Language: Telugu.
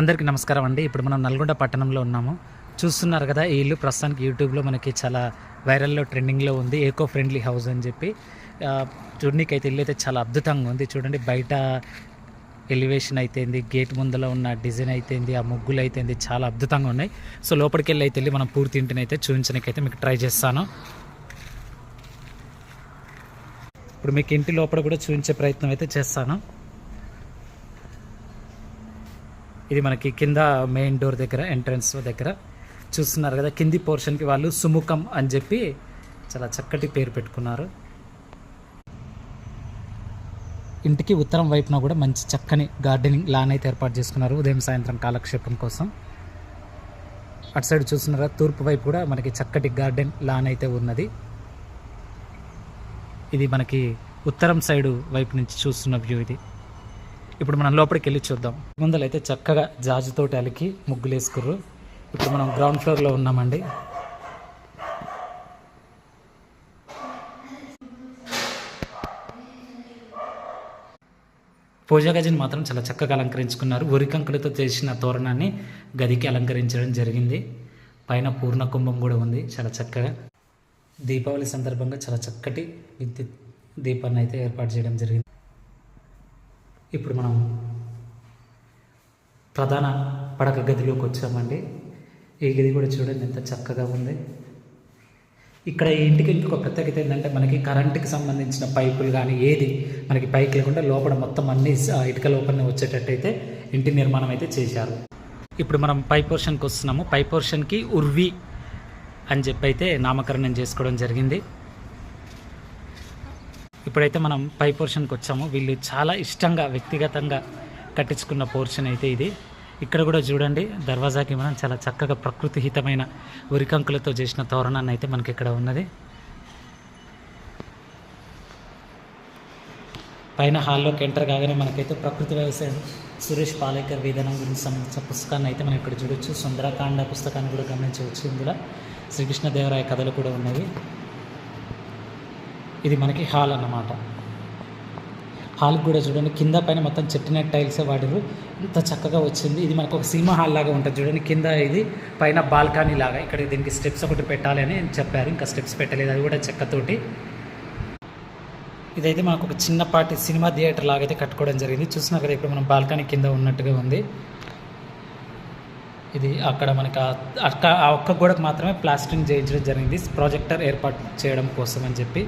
అందరికీ నమస్కారం అండి. ఇప్పుడు మనం నల్గొండ పట్టణంలో ఉన్నాము. చూస్తున్నారు కదా ఈ ఇల్లు ప్రస్తుతానికి యూట్యూబ్లో మనకి చాలా వైరల్లో ట్రెండింగ్లో ఉంది. ఏకో ఫ్రెండ్లీ హౌస్ అని చెప్పి. చూడడానికి అయితే ఇల్లు అయితే చాలా అద్భుతంగా ఉంది. చూడండి బయట ఎలివేషన్ అయితేంది గేట్ ముందర ఉన్న డిజైన్ అయితేంది ఆ ముగ్గులు అయితేంది చాలా అద్భుతంగా ఉన్నాయి. సో లోపలికి వెళ్ళి అయితే వెళ్ళి మనం పూర్తి ఇంటిని అయితే చూపించడానికి అయితే మీకు ట్రై చేస్తాను. ఇప్పుడు మీకు ఇంటి లోపల కూడా చూపించే ప్రయత్నం అయితే చేస్తాను. ఇది మనకి కింద మెయిన్ డోర్ దగ్గర ఎంట్రన్స్ దగ్గర. చూస్తున్నారు కదా కింది పోర్షన్కి వాళ్ళు సుముఖం అని చెప్పి చాలా చక్కటి పేరు పెట్టుకున్నారు. ఇంటికి ఉత్తరం వైపున కూడా మంచి చక్కని గార్డెనింగ్ లాన్ అయితే ఏర్పాటు చేసుకున్నారు ఉదయం సాయంత్రం కాలక్షేపం కోసం. అటు సైడ్ చూస్తున్నారా తూర్పు వైపు కూడా మనకి చక్కటి గార్డెన్ లాన్ అయితే ఉన్నది. ఇది మనకి ఉత్తరం సైడు వైపు నుంచి చూస్తున్న వ్యూ ఇది. ఇప్పుడు మనం లోపలికి వెళ్ళి చూద్దాం. ముందలైతే చక్కగా జాజుతోటి అలికి ముగ్గులు వేసుకుర్రు ఇప్పుడు మనం గ్రౌండ్ ఫ్లోర్లో ఉన్నామండి. పూజా గదిని మాత్రం చాలా చక్కగా అలంకరించుకున్నారు. ఉరికంకులతో చేసిన తోరణాన్ని గదికి అలంకరించడం జరిగింది. పైన పూర్ణ కుంభం కూడా ఉంది. చాలా చక్కగా. దీపావళి సందర్భంగా చాలా చక్కటి విద్యుత్ దీపాన్ని అయితే ఏర్పాటు చేయడం జరిగింది. ఇప్పుడు మనం ప్రధాన పడక గదిలోకి వచ్చామండి. ఈ గది కూడా చూడండి ఎంత చక్కగా ఉంది. ఇక్కడ ఈ ఇంటికి ఇంకొక ప్రత్యేకత ఏంటంటే మనకి కరెంటుకి సంబంధించిన పైపులు కానీ ఏది మనకి పైకి లేకుండా లోపల మొత్తం అన్ని ఇటుక లోపలనే వచ్చేటట్టయితే ఇంటి నిర్మాణం అయితే చేశారు. ఇప్పుడు మనం పై పోర్షన్కి వస్తున్నాము. పై పోర్షన్కి ఉర్వి అని చెప్పి అయితే నామకరణం చేసుకోవడం జరిగింది. ఇప్పుడైతే మనం పై పోర్షన్కి వచ్చాము. వీళ్ళు చాలా ఇష్టంగా వ్యక్తిగతంగా కట్టించుకున్న పోర్షన్ అయితే ఇది. ఇక్కడ కూడా చూడండి దర్వాజాకి మనం చాలా చక్కగా ప్రకృతిహితమైన ఉరికంకులతో చేసిన తోరణాన్ని అయితే మనకి ఇక్కడ ఉన్నది. పైన హాల్లోకి ఎంటర్ కాగానే మనకైతే ప్రకృతి వ్యవసాయం సురేష్ పాలేకర్ విధానం గురించి సంబంధించిన పుస్తకాన్ని అయితే మనం ఇక్కడ చూడొచ్చు. సుందరకాండ పుస్తకాన్ని కూడా గమనించవచ్చు ఇందులో. శ్రీకృష్ణదేవరాయ కథలు కూడా ఉన్నాయి ఇది మనకి హాల్ అన్నమాట. హాల్కి కూడా చూడండి కింద పైన మొత్తం చెట్టినట్ టైల్సే వాడిరు ఇంత చక్కగా వచ్చింది. ఇది మనకు ఒక సినిమా హాల్ లాగా ఉంటుంది చూడండి కింద ఇది పైన బాల్కనీ లాగా. ఇక్కడ దీనికి స్టెప్స్ ఒకటి పెట్టాలి అని చెప్పారు. ఇంకా స్టెప్స్ పెట్టలేదు అది కూడా చెక్కతోటి. ఇదైతే మనకు ఒక చిన్నపాటి సినిమా థియేటర్ లాగా అయితే కట్టుకోవడం జరిగింది. చూసినా కదా ఇప్పుడు మనం బాల్కనీ కింద ఉన్నట్టుగా ఉంది. ఇది అక్కడ మనకి అక్క ఆ ఒక్క గోడకు మాత్రమే ప్లాస్టరింగ్ చేయించడం జరిగింది. ప్రాజెక్టర్ ఏర్పాటు చేయడం కోసం అని చెప్పి.